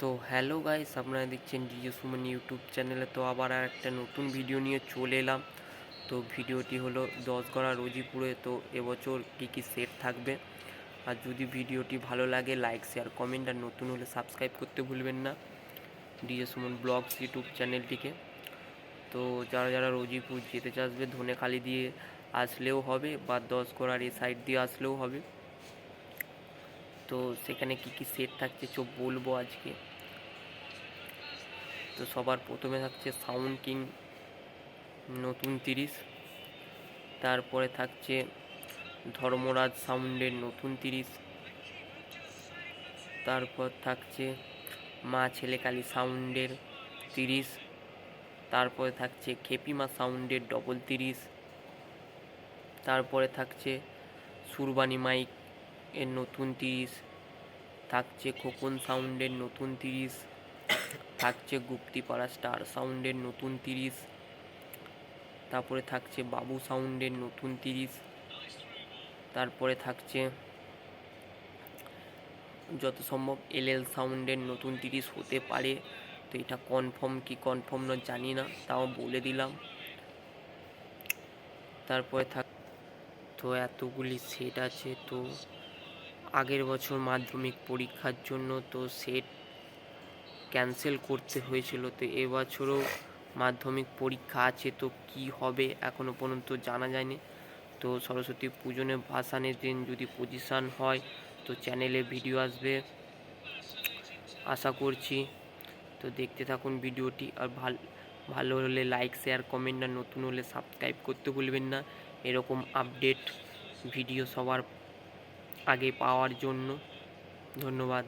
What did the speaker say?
তো hello guys আপনারা দেখছেন ডিজে সুমন ইউটিউব চ্যানেলে। তো আবার আর একটা নতুন ভিডিও নিয়ে চলে এলাম। তো ভিডিওটি হলো দশগড়া রোজিপুরে। তো এবছর কী কী সেট থাকবে? আর যদি ভিডিওটি ভালো লাগে, লাইক, শেয়ার, কমেন্ট, আর নতুন হলে সাবস্ক্রাইব করতে ভুলবেন না ডিজে সুমন ব্লগস ইউটিউব চ্যানেলটিকে। তো যারা যারা রোজিপুর যেতে চাসবে ধনেখালি দিয়ে আসলেও হবে বা দশগড়ার এই সাইড দিয়ে আসলেও হবে। তো সেখানে কি কি সেট থাকছে চো বলব আজকে। তো সবার প্রথমে থাকছে সাউন্ড কিং নতুন তিরিশ। তারপরে থাকছে ধর্মরাজ সাউন্ডের নতুন তিরিশ। তারপর থাকছে মা ছেলেকালী সাউন্ডের তিরিশ। তারপরে থাকছে খেপিমা সাউন্ডের ডবল তিরিশ। তারপরে থাকছে সুরবানি মাইক এর নতুন তিরিশ। থাকছে খোকন সাউন্ডের নতুন তিরিশ। থাকছে গুপ্তিপাড়া স্টার সাউন্ডের নতুন তিরিশ। তারপরে থাকছে বাবু সাউন্ডের নতুন তিরিশ। তারপরে থাকছে যত সম্ভব এল এল সাউন্ডের নতুন তিরিশ হতে পারে। তো এটা কনফার্ম কি কনফার্ম না জানি না, তাও বলে দিলাম। তারপরে থাক, তো এতগুলি সেট আছে, তো আগের বছর মাধ্যমিক পরীক্ষার জন্য তো সেট ক্যান্সেল করতে হয়েছিল, তো এবছরও মাধ্যমিক পরীক্ষা আছে, তো কি হবে এখনও পর্যন্ত জানা যায়নি। তো সরস্বতী পূজনে ভাসানের দিন যদি পজিশান হয়, তো চ্যানেলে ভিডিও আসবে। আশা করছি, তো দেখতে থাকুন ভিডিওটি, আর ভালো, ভালো হলে লাইক শেয়ার কমেন্ট আর নতুন হলে সাবস্ক্রাইব করতে ভুলবেন না। এরকম আপডেট ভিডিও সবার আগে পাওয়ার জন্য ধন্যবাদ।